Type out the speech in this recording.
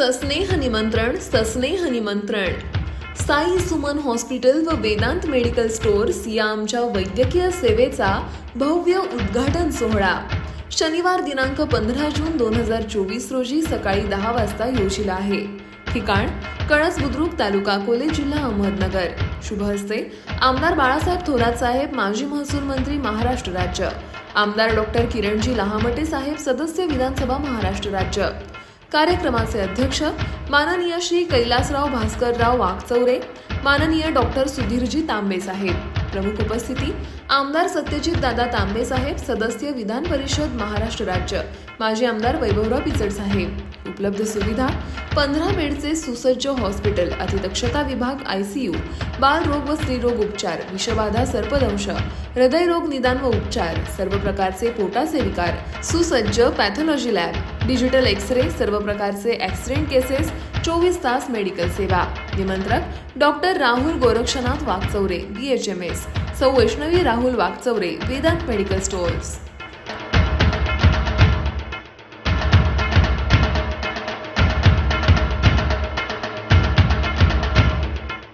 सस्नेह निमंत्रण सस्नेह निमंत्रण. साई सुमन हॉस्पिटल व वेदांत मेडिकल स्टोअर्स या आमच्या वैद्यकीय सेवेचा भव्य उद्घाटन सोहळा. शनिवार दिनांक पंधरा जून दोन हजार चोवीस रोजी सकाळी दहा वाजता योजिला आहे. ठिकाण कळस बुद्रुक तालुका अकोले जिल्हा अहमदनगर. शुभ हस्ते आमदार बाळासाहेब थोरात साहेब माजी महसूल मंत्री महाराष्ट्र राज्य. आमदार डॉक्टर किरणजी लहामटे साहेब सदस्य विधानसभा महाराष्ट्र राज्य. कार्यक्रमाचे अध्यक्ष माननीय श्री कैलासराव भास्करराव वाघचौरे माननीय डॉक्टर सुधीरजी तांबे साहेब. प्रमुख उपस्थिती आमदार सत्यजित दादा तांबे साहेब सदस्य विधान परिषद महाराष्ट्र राज्य. माजी आमदार वैभवराव पिचड साहेब. उपलब्ध सुविधा पंधरा बेडचे सुसज्ज हॉस्पिटल अतिदक्षता विभाग आयसीयू बालरोग व स्त्रीरोग उपचार विषबाधा सर्पदंश हृदयरोग निदान व उपचार सर्व प्रकारचे पोटाचे विकार सुसज्ज पॅथॉलॉजी लॅब डिजिटल एक्सरे सर्व प्रकारचे ॲक्सिडेंट केसेस चोवीस तास मेडिकल सेवा. निमंत्रक doctor Rahul Gorakshnath Waghchaure B H M S. सौ वैष्णवी राहुल वाघचौरे वेदांत मेडिकल स्टोअर्स.